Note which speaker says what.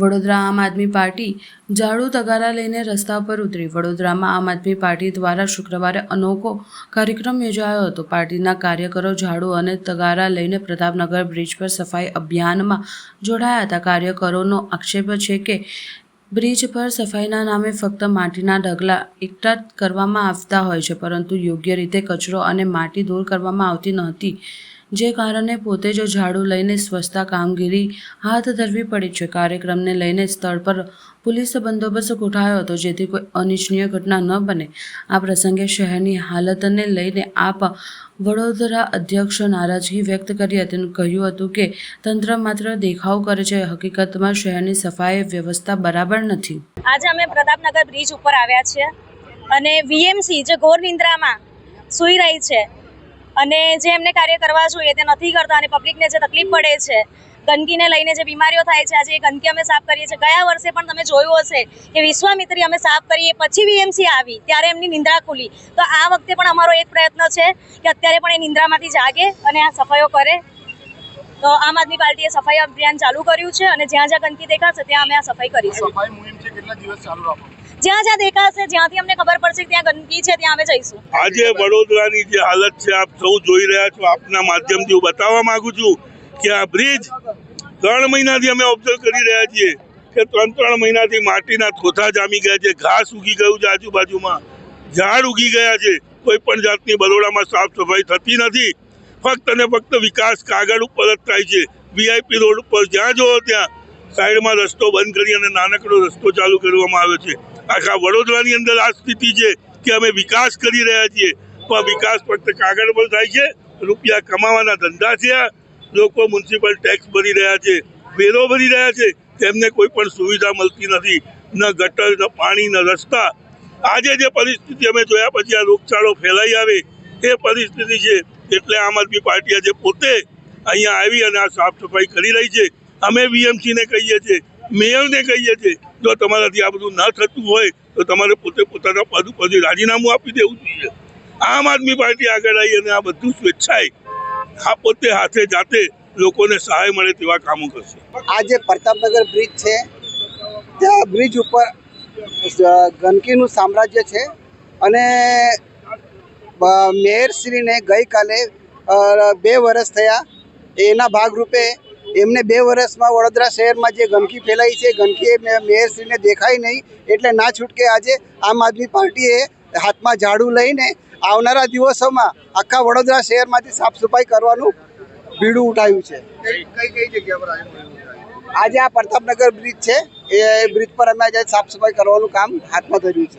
Speaker 1: વડોદરા આમ આદમી પાર્ટી ઝાડુ તગારા લઈને રસ્તા પર ઉતરી. વડોદરામાં આમ આદમી પાર્ટી દ્વારા શુક્રવારે અનોખો કાર્યક્રમ યોજાયો હતો. પાર્ટીના કાર્યકરો ઝાડુ અને તગારા લઈને પ્રતાપનગર બ્રિજ પર સફાઈ અભિયાનમાં જોડાયા હતા. કાર્યકરોનો આક્ષેપ છે કે બ્રિજ પર સફાઈના નામે ફક્ત માટીના ઢગલા એકઠા કરવામાં આવતા હોય છે, પરંતુ યોગ્ય રીતે કચરો અને માટી દૂર કરવામાં આવતી નહોતી જે કારણે પોતે જ ઝાડુ લઈને સ્વચ્છતા કામગીરી હાથ ધરવી પડી છે. કાર્યક્રમને લઈને સ્થળ પર પોલીસ બંદોબસ્ત ગોઠવાયો હતો, જેથી કોઈ અનિચ્છનીય ઘટના ન બને. આ પ્રસંગે શહેરની હાલતને લઈને આપ વડોદરા અધ્યક્ષ નારાજગી વ્યક્ત કરી હતી કહ્યું હતું કે, તંત્ર માત્ર દેખાવ કરે છે, હકીકતમાં શહેરની સફાઈ વ્યવસ્થા બરાબર નથી.
Speaker 2: આજે અમે પ્રતાપનગર બ્રિજ ઉપર આવ્યા છીએ અને વીએમસી જે ઘોર નિંદ્રામાં સૂઈ રહી છે અને જે એમને કાર્ય કરવા જોઈએ તે નથી કરતા અને પબ્લિકને જે તકલીફ પડે છે, ગંદકીને લઈને જે બીમારીઓ થાય છે, આજે એ ગંદકી અમે સાફ કરીએ છીએ. ગયા વર્ષે પણ તમે જોયું હશે કે વિશ્વામિત્રી અમે સાફ કરીએ, પછી વીએમસી આવી, ત્યારે એમની નિંદ્રા ખુલી. તો આ વખતે પણ અમારો એક પ્રયત્ન છે કે અત્યારે પણ એ નિંદ્રામાંથી જાગે અને આ સફાઈઓ કરે. તો આમ આદમી પાર્ટીએ સફાઈ અભિયાન ચાલુ કર્યું છે અને જ્યાં જ્યાં ગંદકી દેખાશે ત્યાં અમે આ સફાઈ કરીશું.
Speaker 3: કેટલા દિવસ ચાલુ રાખો?
Speaker 2: જ્યાં જ્યાં દેખાશે, જ્યાંથી અમને ખબર પડશે ત્યાં ગંદકી છે, ત્યાં અમે જઈશું.
Speaker 4: આજે વડોદરાની જે હાલત છે, આપ સૌ જોઈ રહ્યા છો, આપના માધ્યમથી હું બતાવવા માંગુ છું કે આ બ્રિજ ત્રણ મહિનાથી અમે ઓબ્ઝર્વ કરી રહ્યા છીએ કે ત્રણ ત્રણ મહિનાથી માટીના થોથા જામી ગયા છે, ઘાસ ઉગી ગયું છે આજુબાજુમાં, ઝાડ ઉગી ગયા છે, કોઈ પણ જાતની બરોડામાં સાફ સફાઈ થતી નથી. ફક્ત અને ફક્ત વિકાસ કાગળ ઉપર જ થાય છે વીઆઈપી રોડ ઉપર જ્યાં જોવો ત્યાં સાઈડમાં રસ્તો બંધ કરી અને નાનકડો રસ્તો ચાલુ કરવામાં આવ્યો છે. આખા વડોદરાની અંદર આ સ્થિતિ છે કે અમે વિકાસ કરી રહ્યા છીએ. પણ વિકાસ ફક્ત કાગળ પર થાય છે, રૂપિયા કમાવાના ધંધા છે લોકો મ્યુનિસિપલ ટેક્સ ભરી રહ્યા છે, વેરો ભરી રહ્યા છે. તેમને કોઈ પણ સુવિધા મળતી નથી, ન ગટર, ન પાણી, ન રસ્તા. આજે જે પરિસ્થિતિ અમે જોયા પછી આ રોગચાળો ફેલાઈ આવે, એ પરિસ્થિતિ છે. એટલે આમ આદમી પાર્ટી આજે પોતે અહીંયા આવી અને આ સાફ સફાઈ કરી રહી છે. અમે વીએમસીને કહીએ છીએ મેયરને કહીએ છીએ, જો તમારાથી આ બધું ન થતું હોય, તો તમારે પોતે પોતાના પદ ઉપરથી રાજીનામું આપી દેવું જોઈએ. આમ આદમી પાર્ટી આગળ આવી અને આ બધું સ્વેચ્છાએ આ પોતે હાથે જાતે લોકોને સહાય મળે તેવા કામો કરશે.
Speaker 5: આ જે પ્રતાપનગર બ્રિજ છે ત્યાં બ્રિજ ઉપર ગંદકીનું સામ્રાજ્ય છે અને મેયરશ્રીને ગઈકાલે બે વર્ષ થયા, એના ભાગરૂપે એમને બે વર્ષમાં વડોદરા શહેરમાં જે ગંદકી ફેલાઈ છે ગંદકી મેયરશ્રીને દેખાય નહીં એટલે ના છૂટકે આજે આમ આદમી પાર્ટીએ હાથમાં ઝાડુ લઈને આવનારા દિવસોમાં આખા વડોદરા શહેરમાંથી સાફ સફાઈ કરવાનું ભીડું ઉઠાવ્યું છે.
Speaker 3: કઈ કઈ જગ્યા પર
Speaker 5: આજે આ પ્રતાપનગર બ્રિજ છે એ બ્રિજ પર અમે આજે સાફ સફાઈ કરવાનું કામ હાથમાં ધર્યું છે.